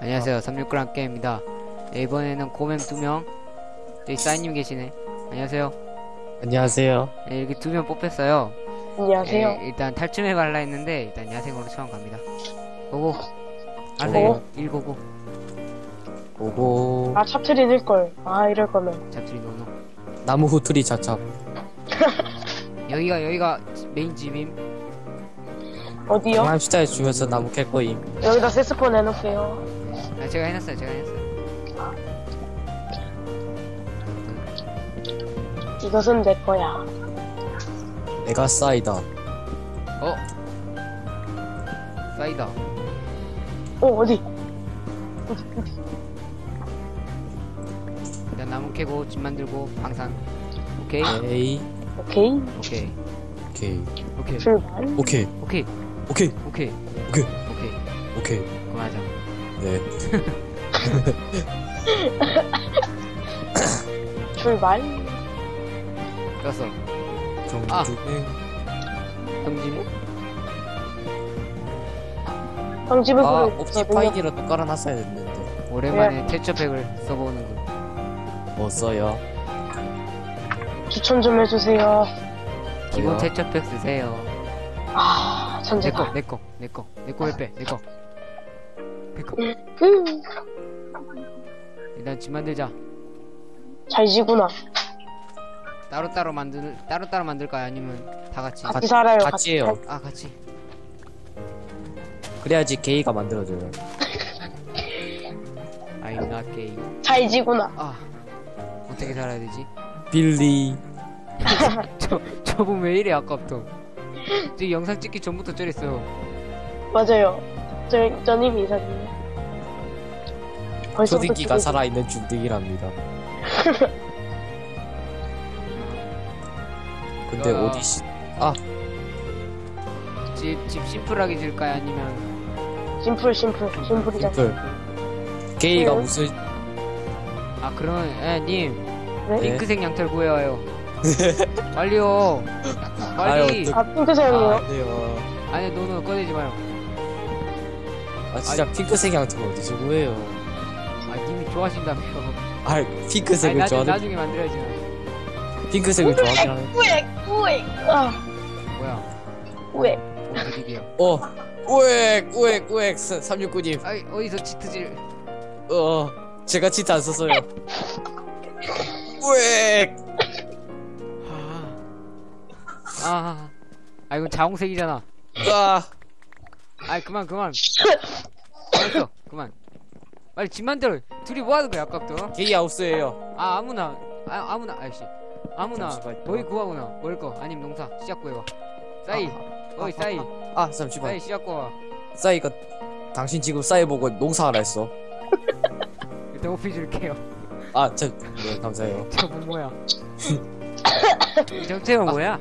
안녕하세요. 36g 게임입니다. 네, 이번에는 고맹 두 명. 저기 사인님 계시네. 안녕하세요. 안녕하세요. 네, 이렇게 두 명 뽑혔어요. 안녕하세요. 네, 일단 탈춤해 갈라 했는데 일단 야생으로 처음 갑니다. 고고. 아세요? 1고고. 고고 아, 찹트리 넣을걸. 아, 이럴 거면. 잡들이 노노. 나무 후투리 차찹. 여기가 여기가 메인 집임. 어디요? 강남시타에 주면서 나무 캘 거임. 여기다 세스폰 해놓을게요. 아, 제가 해놨어요. 제가 해놨어요. 이것은 내 거야. 내가 싸이다. 어? 사이다. 어, 어디? 일단 나무 캐고 집 만들고 방산. 오케이. 에이. 오케이. 오케이. 오케이. 오케이. 출발. 오케이. 오케이. 오케이. 오케이. 오케이. 오케이. 오케이. 그만하자. 네. 출발. 꼈어. 정주행. 형님. 형집을 아, 부르 옵티파이기라도 깔아놨어야 됐는데. 오랜만에 태초팩을 써보는군. 뭐 써요? 추천 좀 해주세요. 기본? 태초팩 쓰세요. 아, 천재가. 내꺼, 내꺼, 내꺼, 내꺼 왜 빼? 내꺼. 내꺼. 그, 일단 집 만들자. 잘 지구나. 따로 따로 만들, 따로 따로 만들까요? 아니면 다 같이? 같이 살아요. 같이 해요. 아, 같이. 그래야지 게이가 만들어져요. I'm not gay. 잘 지구나. 아, 어떻게 살아야 되지? 빌리. 저, 저분 왜 이래, 아까부터. 저 영상 찍기 전부터 저랬어요. 맞아요. 저, 저님 이사님. 초딩기가 살아있는 중딩이랍니다. 근데 야. 오디시, 집, 집 심플하게 지을까요? 아니면. 심플, 심플, 심플이잖아. 심플. 게이가 왜요? 무슨, 아, 그러면, 에, 님. 네? 핑크색 양털 구해와요. 빨리요. 빨리. 아유, 아, 핑크색이요? 아, 네요. 아니, 노노 꺼내지 마요. 아, 진짜 핑크색 양털 어디서 구해요? 아, 님이 좋아하신다며. 아, 핑크색을 나중에, 좋아하는, 나중에 만들어야지. 핑크색을 좋아하긴 하는. 우엑, 우엑. 아, 뭐야. 우엑. 뭔 드립이야. 어, 우엑, 우엑, 우엑, 369님. 아이, 어디서 치트질. 어, 제가 치트 안 썼어요. 우엑! 아. 아. 아, 이건 자홍색이잖아. 아, 아이, 그만, 그만. 알았어, 그만. 빨리 집 만들어. 둘이 뭐 하는 거야, 아까부터? 게이 하우스예요 아, 아무나. 아, 아무나. 아이씨. 아무나. 너희 구하거나. 먹을 거. 아니면 농사. 씨앗 구해와. 싸이. 어이, 싸이. 아, 잠시만. 싸이, 씨앗 구해와. 싸이가, 당신 지금 싸이 보고 농사하라 했어. 일단 오피 줄게요. 아, 저, 네, 감사해요. 저분 뭐야? 이 정체가 뭐야?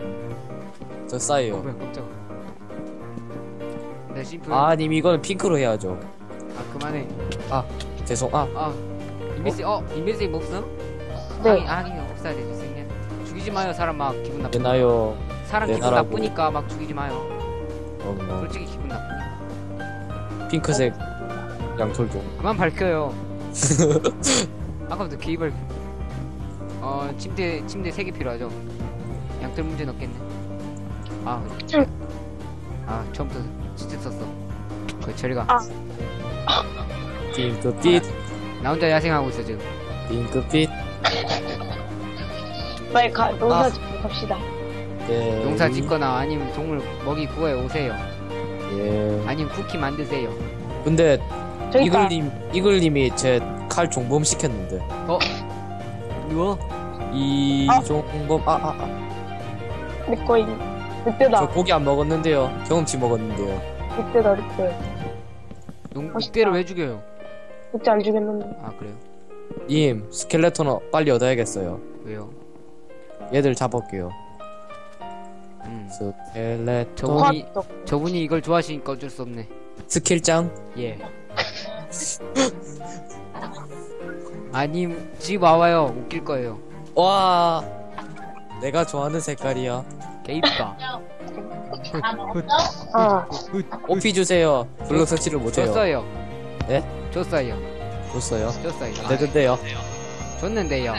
저 싸이요. 뭐야, 깜짝아. 네, 심플. 아, 님, 이거는 핑크로 해야죠. 아, 그만해. 죄송, 아, 아, 인베스, 어, 인베스 뭐 없어? 네. 하긴, 하긴 없어야 되지, 생년. 죽이지 마요, 사람 막 기분 나쁘 내나요. 사람 기분 내놔라고. 나쁘니까 막 죽이지 마요. 어, 뭐, 솔직히 기분 나쁘니까. 핑크색 양털 좀. 그만 밝혀요. 아까부터 개입을. 어, 침대, 침대 3개 필요하죠? 양털 문제 없겠네. 아, 아, 처음부터 진짜 썼어. 거의 처리가. 아. 핑크빛, 나 혼자 야생하고 있어, 지금. 핑크빛. 빨리 가, 농사 아. 짓고 갑시다. 예. 농사 짓거나 아니면 동물 먹이 구해 오세요. 예. 아니면 쿠키 만드세요. 근데. 이글님, 이글님이 제 칼 종범 시켰는데. 어? 누워? 이종범, 아, 아, 아. 내 거임. 저 늑대다. 고기 안 먹었는데요. 경험치 먹었는데요. 늑대다, 늑대. 농, 멋있다. 늑대를 왜 죽여요? 늑대 안 죽였는데. 아, 그래요? 님, 스켈레톤 빨리 얻어야겠어요. 왜요? 얘들 잡을게요. 음. 스켈레톤. 저분이. 저분이 이걸 좋아하시니까 어쩔 수 없네. 스킬장? 예. 아니, 집 와봐요. 웃길 거예요. 와. 내가 좋아하는 색깔이야. 개입다. 아, 오피 주세요. 블록 설치를 못해요. 줬어요. 예? 줬어요. 줬어요. 줬어요. 안 되던데요. 줬는데요.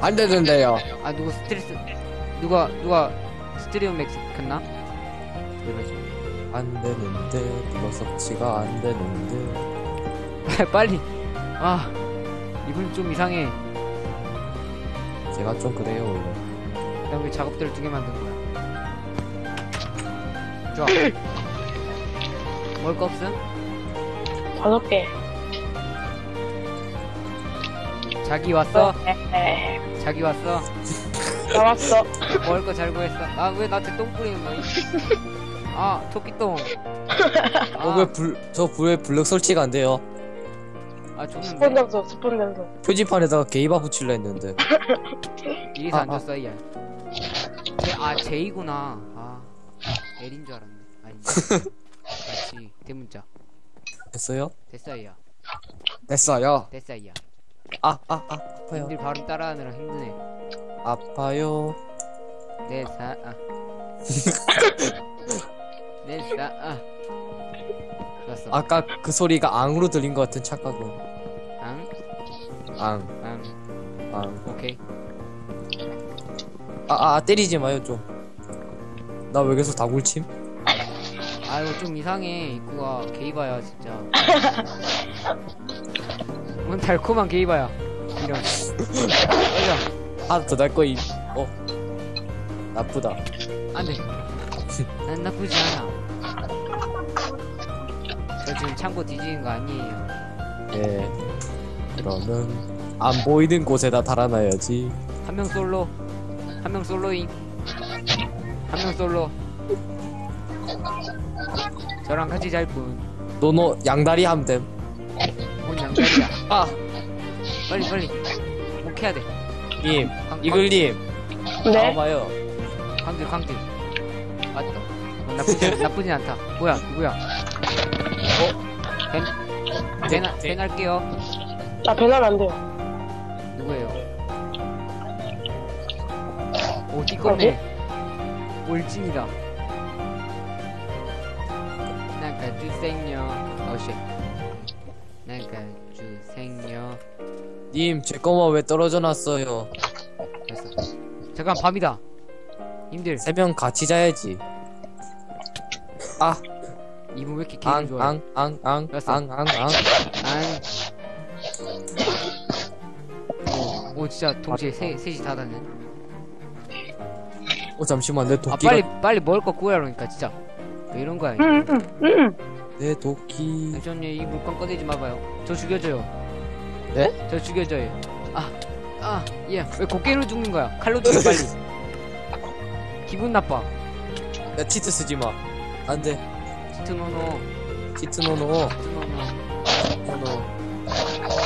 안 되던데요. 아 누구 스트레스 누가 누가 스트리오 맥스 켰나? 그러지. 안 되는데 블록 섭취가 안 되는데 빨리. 아 이분 좀 이상해. 제가 좀 그래요 왜 작업대를 두 개 만든 거야? 좋아. 먹을 거 없음? 다섯 개. 자기 왔어? 네. 자기 왔어? 나왔어. 먹을 거 잘 구했어? 아 왜 나한테 똥 뿌리는 거야? 아 토끼똥. 어, 왜 불, 저 불에 블록 설치가 안 돼요? 아 스폰 점수, 스폰 점수. 표지판에다가 게이바 붙일라 했는데. 이리서 아, 안 아. 줬어 이 야. 제, 아 제이구나. 아 L인 줄 알았네. 아니. 그렇지 대문자. 됐어요? 됐어. 됐어요. 됐어 이야. 아, 아, 아, 아파요. 님들 발음 따라하느라 힘드네. 아파요. 내 사, 아. 내 사, 아. 좋았어. 아까 그 소리가 앙으로 들린 것 같은 착각은. 앙? 앙, 앙. 앙. 오케이. 아, 아, 아, 때리지 마요, 좀. 나 왜 계속 다굴침? 아이고, 좀 이상해. 입구가 게이바야, 진짜. 뭔 달콤한 게이바야. 이런. 맞아. 하나 더날 거임. 어. 나쁘다. 안 돼. 난 나쁘지 않아. 저 지금 창고 뒤지는 거 아니에요. 예. 그러면, 안 보이는 곳에다 달아놔야지. 한 명 솔로. 한 명 솔로잉. 한 명 솔로. 저랑 같이 잘 뿐. 노노, 양다리 함됨. 뭔 양다리야. 아, 빨리 빨리. 목 해야 돼. 님, 광- 이글님, 네. 나와봐요. 광들 광들. 맞다. 어, 나쁘지 나쁘진 않다. 뭐야 누구야? 어? 벤 벤, 네. 벤 할게요. 나 배달 안 돼요. 누구예요? 오 띠껍네. 올찐이다. 나가 주생요. 어쉣. 나가 주생요. 님, 제 거만 왜 떨어져 놨어요? 됐어. 잠깐 밤이다. 님들 세 명 같이 자야지. 아, 이분 왜 이렇게 게임 앙, 좋아해? 앙, 앙, 앙, 됐어. 앙, 앙, 앙. 안. 오, 오 진짜 동시에 세, 셋이 다 닿네. 어, 잠시만, 내아 도끼가, 빨리 빨리 먹을 거 구해라 그러니까 진짜. 왜 이런 거야? 응, 응, 응. 내 도끼. 전님 이 물건 꺼내지 마봐요. 저 죽여줘요. 네? 저 죽여줘요. 아, 아, 예. 왜 곡괭이로 죽는 거야? 칼로 죽여 빨리. 기분 나빠. 야, 치트 쓰지 마. 안 돼. 치트 노노, 치트 노노. 치트 노노. 노노.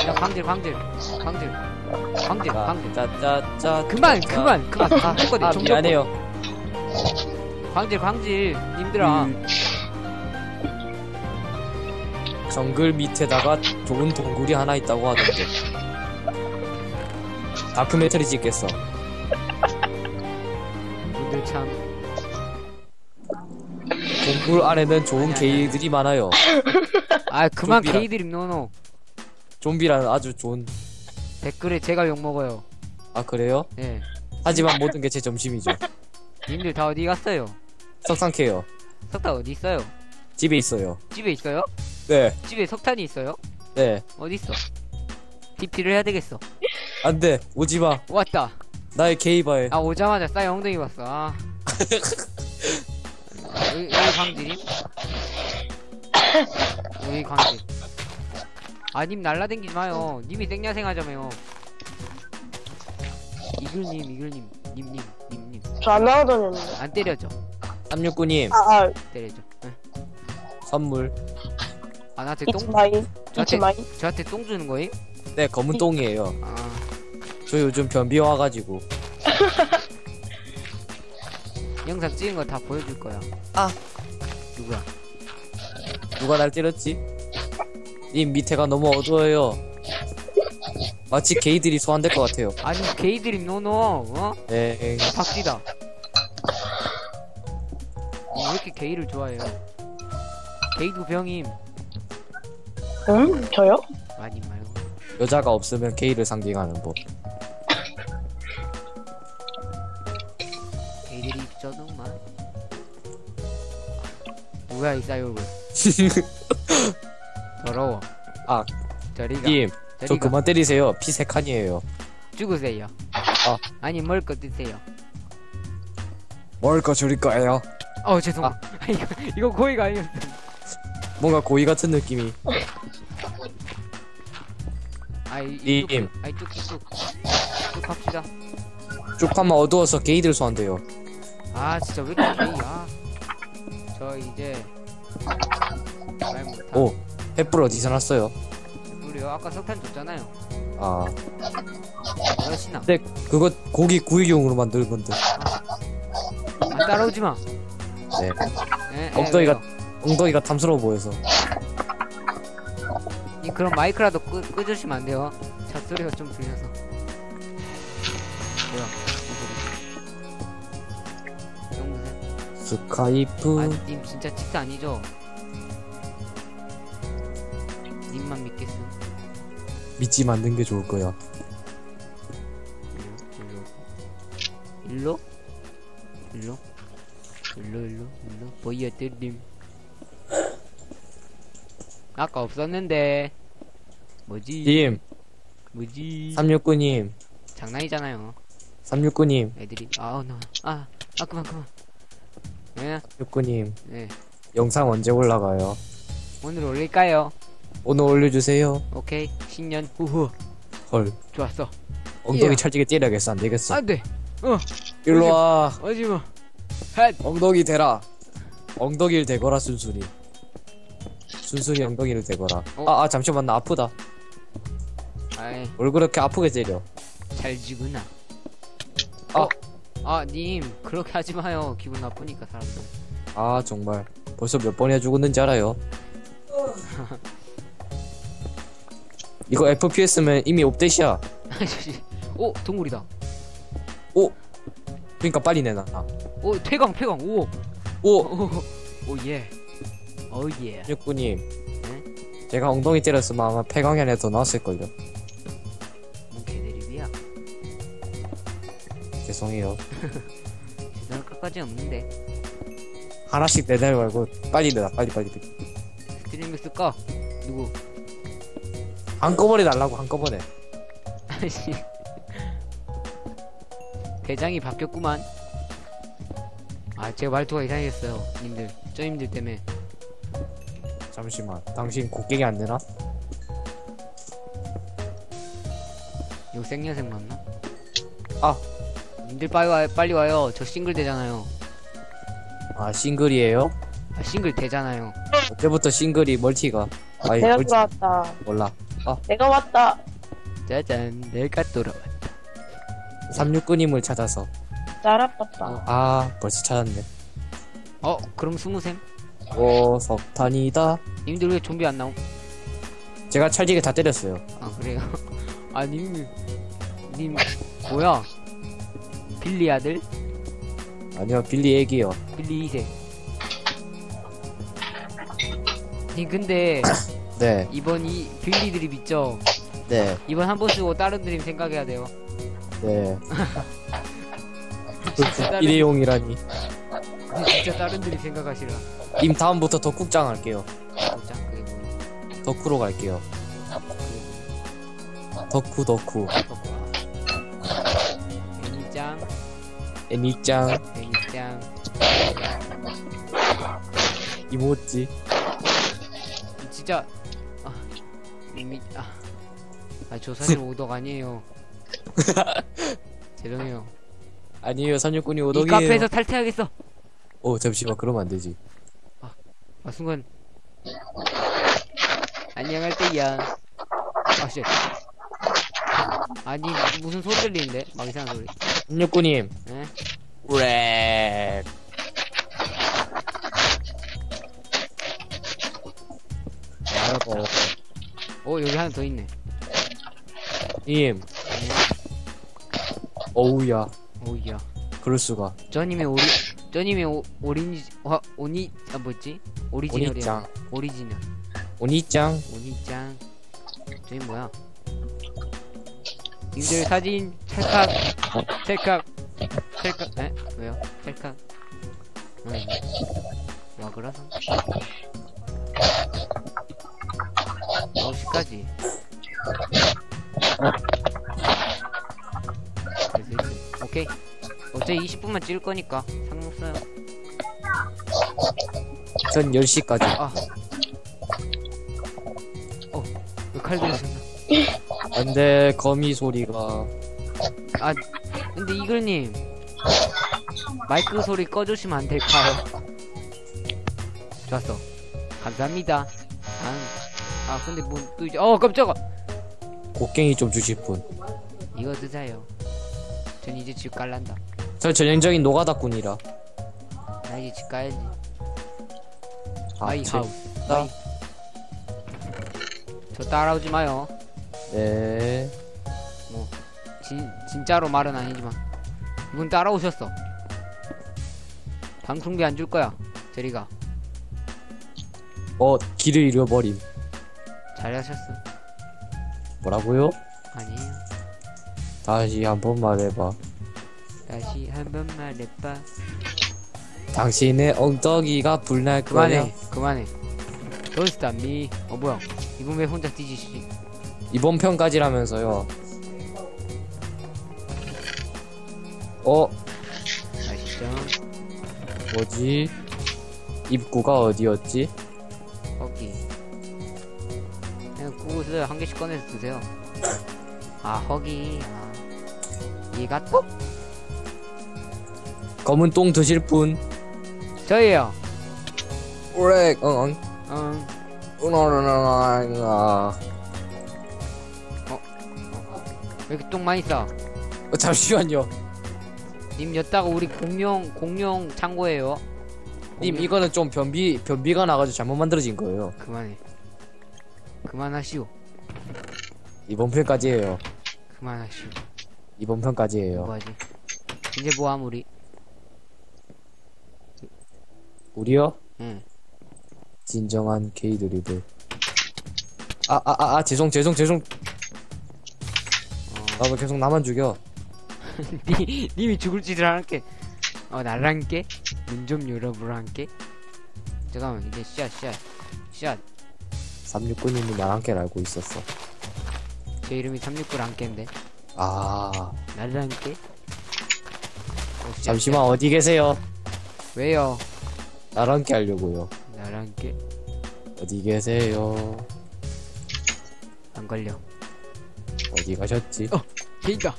야 광질, 광질, 광질, 광질, 자, 광질. 짜, 짜, 짜. 그만, 짜. 그만, 그만. 다 했거든. 아, 정정. 미안해요. 광질, 광질. 님들아. 음. 정글 밑에다가 좋은 동굴이 하나 있다고 하던데. 다큐멘터리 찍겠어. 분들 참. 동굴 안에는 좋은 게이들이 많아요. 아, 그만 좀비라. 게이드림 노노. 좀비라는 아주 좋은. 댓글에 제가 욕 먹어요. 아 그래요? 예. 하지만 모든 게 제 점심이죠. 님들 다 어디 갔어요? 석상캐요. 석탄 어디 있어요? 집에 있어요. 집에 있어요? 네, 집에 석탄이 있어요? 네. 어디 있어? DP를 해야 되겠어. 안 돼, 오지 마. 왔다. 나의 게이바에. 아 오자마자 싸이 엉덩이 봤어. 아. 여기, 여기 광질임? 여기 광질. 아님 날라댕기지 마요. 님이 땡야생 하자며요. 이글님 이글님 님님 님님 저 안 나와다녔는데. 안 때려줘. 369님 아, 아, 때려줘. 응. 선물. 아 나한테 똥 마이. 저한테. 저한테 똥 주는 거임? 네, 검은 똥이에요. 아 저 요즘 변비 와가지고. 영상 찍은 거 다 보여줄 거야. 아. 누구야? 누가 날 때렸지? 님 밑에가 너무 어두워요. 마치 게이들이 소환될 것 같아요. 아니 게이드림 노노 어? 네. 박쥐다. 어, 왜 이렇게 게이를 좋아해요? 게이도 병임. 응? 저요? 아니 말고. 여자가 없으면 게이를 상징하는 법. 애들이 입져도만. 뭐야 이 싸이올고. 더러워. 아, 저리가. 님, 저 저리가. 그만 때리세요. 피 세 칸이에요. 죽으세요. 아. 아니 뭘거 드세요. 뭘까 줄일 거예요. 어 죄송. 아. 아. 이거 이거 고의가 아니었어. 뭔가 고의 같은 느낌이. 아이 님. 아이 쭉쭉쭉 쭉 갑시다. 쭉 하면 어두워서 게이들 소환돼요. 아 진짜 왜 이렇게 게이야? 저 이제 말 못하. 오, 횃불 어디서 났어요? 우리요 아까 석탄 줬잖아요. 아, 여신아 근데 그거 고기 구이용으로 만들 건데. 안 따라오지 마. 네. 에, 에, 엉덩이가 왜요? 엉덩이가 탐스러워 보여서. 이 그럼 마이크라도 끄, 끄주시면 안 돼요. 잣소리가 좀 들려서. 뭐야? 이 소리. 영무새. 스카이프. 아, 님 진짜 칙스 아니죠? 님만 믿겠음. 믿지 않는 게 좋을 거야. 일로? 일로? 일로 일로 일로 보여드림 아까 없었는데. 뭐지? 님, 뭐지? 369님, 장난이잖아요. 369님, 애들이. 아우 나아아 아, 그만 그만. 네, 369님. 네. 영상 언제 올라가요? 오늘 올릴까요? 오늘 올려주세요. 오케이. 신년 후후. 헐. 좋았어. 엉덩이 예. 찰지게 때려야겠어. 안 되겠어. 안돼 일로 와. 어지마 핫 엉덩이 대라. 엉덩이를 대거라 순순히. 순순히 엉덩이를 대거라. 어? 아, 아 잠시만 나 아프다. 아이 뭘 그렇게 아프게 때려? 잘 지구나 아. 아 님 그렇게 하지 마요 기분 나쁘니까 사람들 아 정말 벌써 몇 번이나 죽었는지 알아요? 이거 FPS면 이미 업데이트야. 오 동물이다 오. 그러니까 빨리 내놔. 오 폐광 폐광 오 오. 오예 오예 육구님. 제가 엉덩이 때렸으면 아마 폐광이 안에 더 나왔을걸요. 뭔 개드립이야 죄송해요. 대단할 것까지 없는데 하나씩 내달 말고 빨리 내놔. 빨리 빨리. 빨리. 스트리밍 쓸까 누구 한꺼번에 달라고 한꺼번에. 아씨 대장이 바뀌었구만 아 제가 말투가 이상해졌어요 님들 쩌님들 때문에 잠시만. 당신 곡괭이 안 되나? 이거 생년생 맞나? 아. 님들 빨리 와요 빨리 와요 저 싱글 되잖아요 아 싱글이에요? 아 싱글 되잖아요 언제부터 싱글이 멀티가? 아이 내가 멀티 돌아왔다. 몰라. 내가 왔다. 짜잔 내가 돌아왔다 369님을 찾아서. 짜라빠빠. 아 벌써 찾았네. 어 그럼 스무샘 오 석탄이다. 님들 왜 좀비 안 나옴? 제가 찰지게 다 때렸어요. 아 그래요? 아 님, 님 뭐야? 빌리 아들? 아니요 빌리 애기요. 빌리 2세 님 근데 네, 이번 이 빌리 드립 있죠? 네, 이번 한 번 쓰고 다른 드림 생각해야 돼요 네. 진짜 다른, 일회용이라니. 진짜 다른 드립 생각하시라 임 다음부터 덕국장 할게요. 진짜 그게 뭐야 덕후로 갈게요. 덕후 덕후. 애니짱 애니짱 애니짱 이모찌. 진짜 아 이미 아 아 저 사실 오덕 아니에요 죄송해요 아니에요 삼육군이 이 오덕이에요. 카페에서 탈퇴하겠어 오 잠시만 그러면 안 되지. 아 순간 안녕할 때야 아 씨 아니 무슨 소리 들리는데 막 이상한 소리 삼육군님. 에? 랩. 알아봐. 어 여기 하나 더 있네 님. 어우야. 오이야 그럴 수가. 저님의 오리 저님의 오, 오리지 와 오니 아 뭐지 오리지널이야 오니짱. 오리지널 오니짱 오니짱 저기 뭐야 님들 사진 찰칵 찰칵 찰칵 에? 왜요? 찰칵 응. 와 그래서 9시까지 20분만 찍을 거니까 상관없어요 전 10시까지 아 어, 왜칼 들으셨나? 안 돼 거미 소리가 아, 근데 이글님 마이크 소리 꺼주시면 안 될까요? 좋았어. 감사합니다. 아, 아 근데 뭐 또 이제 어 깜짝아. 곡괭이 좀 주실 분. 이거 드세요. 전 이제 집 갈란다. 저 전형적인 노가다꾼이라. 나 이제 집 가야지. 아, 마이 제-. 나- 마이. 저 따라오지 마요. 네. 진 진짜로 말은 아니지만 이분 따라오셨어. 방송비 안 줄 거야. 저리가 어 길을 잃어버림. 잘하셨어. 뭐라고요? 아니에요. 다시 한 번 말해봐. 다시 한번 말해봐. 당신의 엉덩이가 불날 거야. 그만해, 그만해. Don't stop me. 어 뭐야? 이분 왜 혼자 뒤지시지? 이번 편까지라면서요. 어 아시죠? 뭐지? 입구가 어디였지? 거기. 그냥 구슬 한 개씩 꺼내서 드세요. 아 허기. 아. 이해 갔다. 검은 똥 드실 분? 저예요. 오래 엉 응. 엉엉엉엉 왜 이렇게 똥 많이 싸? 어, 잠시만요. 님 여따가 우리 공룡 공룡 창고예요. 님 공룡- 이거는 좀 변비 변비가 나가지고 잘못 만들어진 거예요. 그만해. 그만하시오. 이번 편까지예요. 그만하시오. 이번 편까지예요. 뭐하지? 이제 뭐함 우리? 우리요? 응. 진정한 게이 드리들. 아아 아 아 죄송 죄송 죄송. 어. 나도 계속 나만 죽여. 니, 님이 죽을 짓을 할게. 어, 나랑 게? 문좀 열어보라 함께? 잠깐만, 이제 씨앗, 씨앗. 씨앗. 369님이 나랑 깨 알고 있었어. 제 이름이 369 랑깨인데. 아 나랑 깨? 어, 씨앗, 잠시만 어디 계세요? 왜요? 나랑 깨 하려고요. 나랑 깨? 어디 계세요? 안 걸려. 어디 가셨지? 개이다!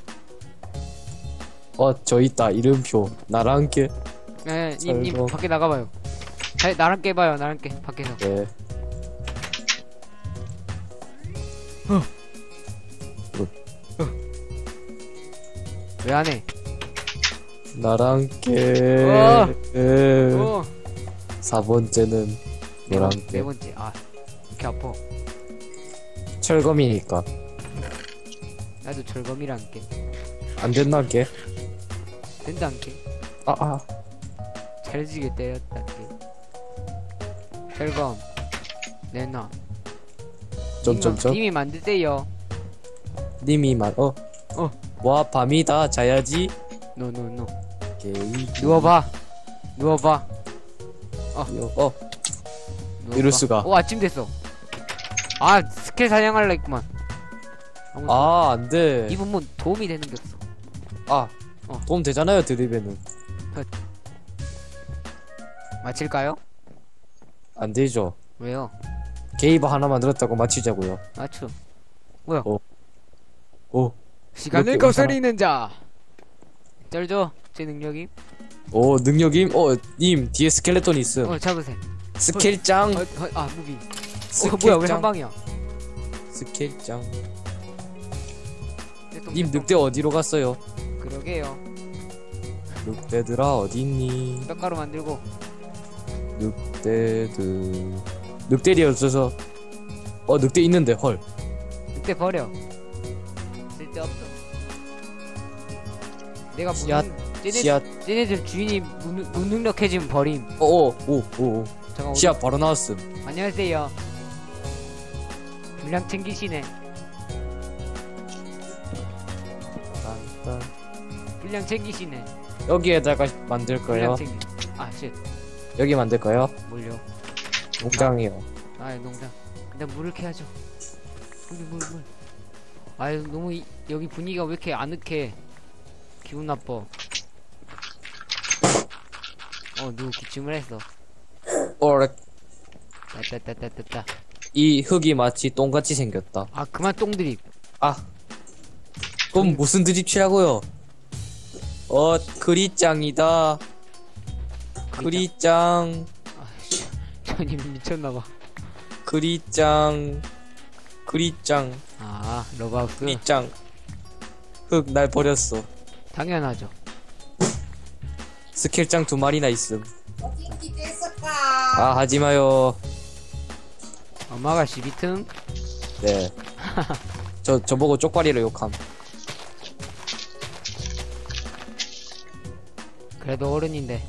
어 저 있다 이름표 나랑 깨. 네, 님, 님. 밖에 나가봐요. 자, 나랑 깨봐요, 나랑 깨. 밖에서. 네. 왜안 해? 나랑 깨. 어. 에. 어! 4번째는 노랑 네 깨. 번째. 아, 이렇게 아파. 철검이니까 나도 절검이랑 깨. 안 깨? 된다, 안 깨. 아 아. 잘지게 때렸다, 깨. 절검. 내놔. 점점점. 님이 만드세요. 님이만 어. 어. 와 밤이다 자야지. 노노노. 게이. 누워봐. 누워봐. 어. 이럴 수가. 오 아침 됐어. 아 스킬 사냥할라 했구만. 아 안돼. 이분 뭐 도움이 되는 게 없어. 아. 어. 도움 되잖아요 드립에는. 마칠까요? 안 되죠. 왜요? 게이버 하나 만들었다고 맞히자고요. 맞죠. 오. 시간을 이렇게 거스리는 자. 쩔죠? 제 능력이. 오 능력임. 어님 뒤에 스켈레톤 있음. 어 잡으세요. 스켈짱. 어, 어, 아 무비. 어. 뭐야 왜 한 방이야? 스켈짱. 님. 늑대 어디로 갔어요? 그러게요. 늑대들아 어디 있니? 떡가루 만들고. 늑대들. 늑대리 없어서. 어 늑대 있는데 헐. 그때 버려. 쓸데 없어. 내가 씨앗, 무능, 쟤네, 씨앗. 쟤네들 주인이 무, 무능력해지면 버림. 어어 오 오. 오. 잠깐 씨앗 바로 나왔음. 안녕하세요. 분량 챙기시네. 딴, 분량 챙기시네. 딴. 여기에다가 만들 거예요. 분량 챙기. 아, 쉣. 여기 만들 거예요. 뭘요? 농장이요. 아, 농장. 근데 물을 캐야죠. 물, 물, 물. 아유, 너무 이, 여기 분위기가 왜 이렇게 아늑해. 기분 나빠. 어, 누구 기침을 했어. 어, 따따따따따따. 이 흙이 마치 똥같이 생겼다. 아, 그만 똥 드립. 아. 그럼 무슨 드립치라고요? 어, 그리짱이다. 그리짱, 아, 씨. 저님 미쳤나봐. 그리짱, 그리짱, 아, 러브하우스. 그리짱. 흙 날 버렸어. 당연하죠. 스킬짱 두 마리나 있음. 아, 하지 마요. 엄마가 시비틈? 네. 저, 저보고 쪽발이로 욕함. 그래도 어른인데.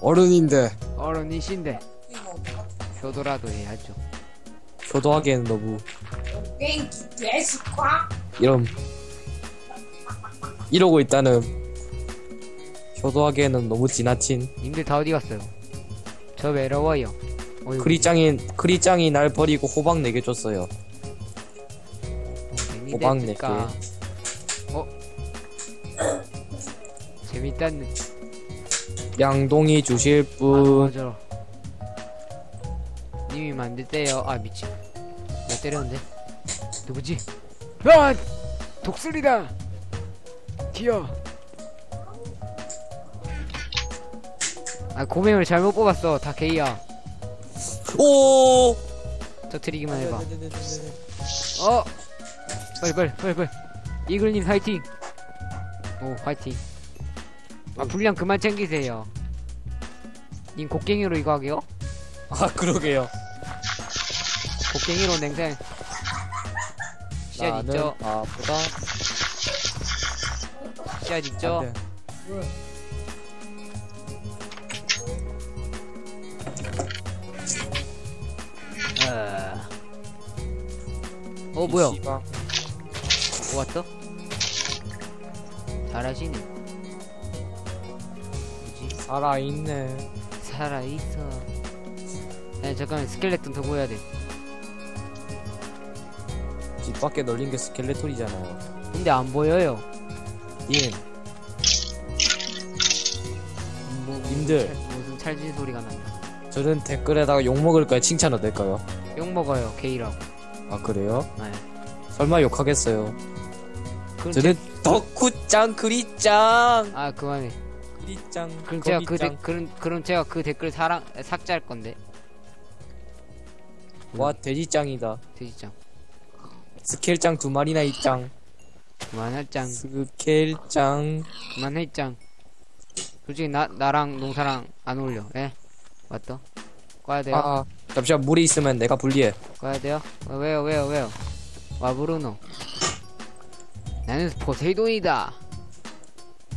어른인데, 어른이신데. 효도라도 해야죠. 효도하기에는 너무, 이런, 이러고 있다는, 효도하기에는 너무 지나친, 님들 다 어디 갔어요? 저 외로워요. 어이구, 크리짱이, 크리짱이 날 버리고 호박 4개 줬어요. 재미 호박 됐을까? 어? 재밌다는. 양동이 주실 아, 분, 맞아. 님이 만들대요. 아, 미친. 나 때렸는데. 누구지? 아! 독수리다! 튀어! 아, 고맹을 잘못 뽑았어. 다 게이야. 오! 터트리기만 해봐. 어! 빨리, 빨리, 빨리, 빨리. 이글님 화이팅! 오, 화이팅. 아, 분량 그만 챙기세요. 님 곡괭이로 이거 하게요? 아, 그러게요. 곡괭이로 냉생. 씨앗 있죠? 아보다 씨앗 있죠? 어. 어, 뭐야? 뭐 왔어? 잘하시네. 뭐지? 살아있네. 살아있어. 야, 잠깐만, 스켈레톤 더 보여야 돼. 집 밖에 널린 게 스켈레톤이잖아요. 근데 안 보여요. 님, 뭐, 님들. 무슨, 찰진 소리가 난다. 저는 댓글에다가 욕 먹을까요? 칭찬 어떨까요? 욕 먹어요, 게이라고. 아, 그래요? 네. 설마 욕하겠어요? 그럼 저는 덕후짱, 그리짱! 아, 그만해. 그리짱, 그럼 제가 그 거기짱. 댓, 그럼, 그럼 제가 그 댓글 사랑, 삭제할 건데. 와, 돼지짱이다. 돼지짱. 스켈짱 두 마리나 있짱. 그만할 짱. 스켈짱. 그만해 짱. 솔직히 나, 나랑 농사랑 안 어울려. 예? 맞다. 꺼야 돼요? 아, 잠시만, 물이 있으면 내가 불리해. 꺼야 돼요? 어, 왜요, 왜요, 왜요? 와, 브루노. 나는 포세이돈이다.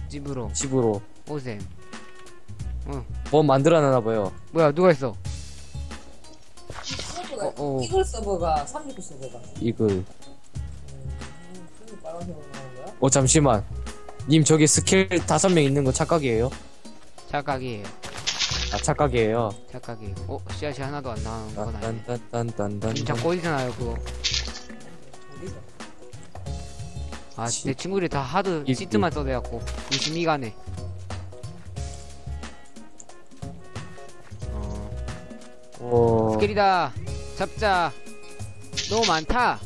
집으로 집으로. 오셈. 뭐 만들어내나 봐요. 뭐야, 누가 있어? 어, 어. 이글 서버가 369 서버가 이글. 거야? 어, 잠시만. 님, 저기 스킬 다섯 명 있는 거 착각이에요? 착각이에요. 아, 착각이에요. 착각이에요. 어, 씨앗이 하나도 안 나오는 건 아니네. 딴딴딴딴딴. 님 자꾸 어디서 나요, 그거? 우리가 아, 시- 내 친구들이 다 하도 이- 시트만 써대갖고 의심이 가네. 어, 어, 스킬이다. 잡자. 너무 많다.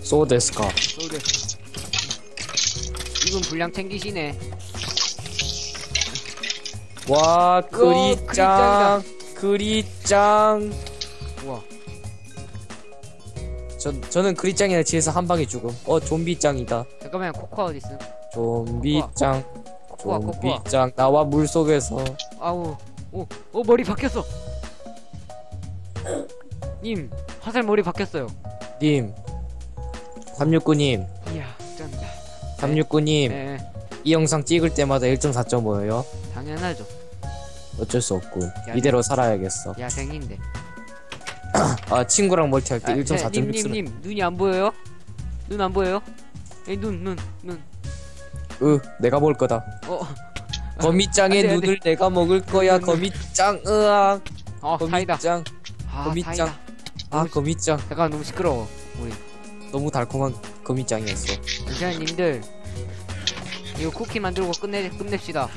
소데스카. 서울에. 이분 분량 챙기시네. 와, 오, 그리짱. 그리짱. 우와. 저, 저는 그리짱이나 지에서 한 방에 죽음. 어, 좀비짱이다. 잠깐만, 코코아 어딨어? 좀비짱. 코코아, 코코아. 좀비짱. 나와 물 속에서. 아우. 오, 오, 머리 바뀌었어. 님, 화살 머리 바뀌었어요. 님. 369님. 이야, 쩐다. 369님. 네, 이 영상 찍을 때마다 1.4.5예요. 당연하죠. 어쩔 수 없군. 야, 이대로 살아야겠어. 야생인데. 아 친구랑 멀티할 때 아, 1.4.6 님, 님, 쓰는 님, 눈이 안 보여요? 눈 안 보여요? 에이, 눈, 눈, 눈. 으 내가 먹을 거다 어, 거미짱의 안 돼, 안 눈을 내가 먹을 거야. 거미짱 으악 어, 사이다. 거미짱 아, 거미짱. 사이다. 아 너무 거미짱 잠깐 너무 시끄러워. 우리. 너무 달콤한 거미짱이었어 괜찮아요, 님들. 이거 쿠키 만들고 끝내, 끝냅시다.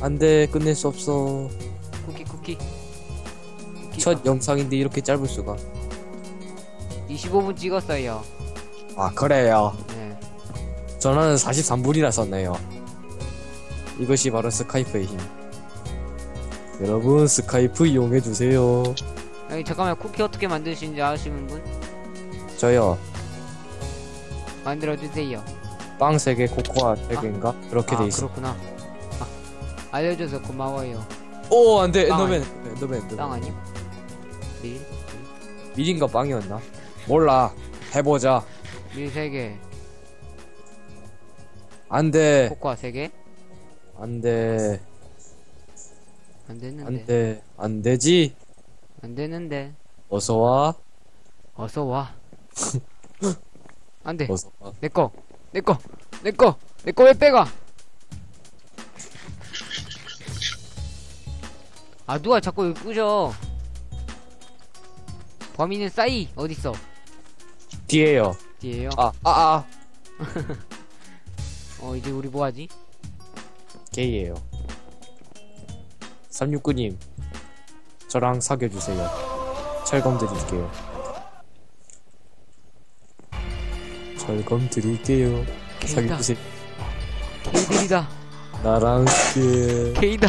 안돼 끝낼 수 없어 쿠키, 쿠키. 쿠키. 첫 영상인데 이렇게 짧을 수가 25분 찍었어요. 아 그래요 네. 전화는 43분이나 썼네요 이것이 바로 스카이프의 힘 여러분 스카이프 이용해 주세요 아니, 잠깐만, 쿠키 어떻게 만드시는지 아시는 분? 저요 만들어 주세요. 빵 3개 코코아 3개인가? 그렇게 아, 돼 있어 그렇구나. 아, 알려줘서 고마워요. 오 안 돼 빵 엔더맨 엔더맨 엔더맨 땅 아님? 밀? 밀인가 빵이었나? 몰라 해보자 밀 3개, 안 돼 코코아 3개? 안 돼 안 됐는데. 안 돼 안 되지 안 되는데. 어서 와 어서 와. 안 돼. 어서 와 내꺼. 내꺼. 내꺼. 내꺼 왜 빼가? 아, 누가 자꾸 여기 부셔. 범인은 싸이. 어딨어? 뒤에요 뒤에요. 아아아 아, 아. 어, 이제 우리 뭐하지? 게이에요 369님 저랑 사귀어주세요 철검 드릴게요 철검 드릴게요 게이다. 사귀어주세요 게이들이다. 나랑 함께 게이다.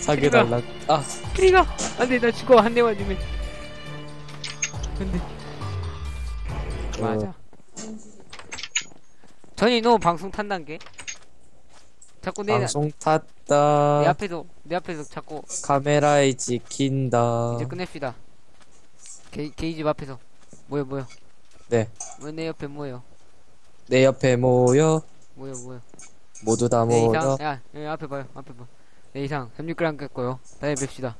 사귀어달라 아 게이가. 안 돼, 나 죽어. 한 대 맞으면. 안 돼. 맞아. 전이 너 방송 탄단 게? 자꾸 내, 방송 탔다 내 앞에서, 내 앞에서 자꾸 카메라에 찍힌다 이제 끝냅시다. 게, 게이집 앞에서. 뭐야, 뭐야. 네. 왜내 옆에 뭐예요? 내 옆에 모여 뭐야, 뭐야. 모두 다 내 모여 이상? 야, 여기 앞에 봐요, 앞에 봐. 내 이상. 36g 깼고요. 다음에 뵙시다.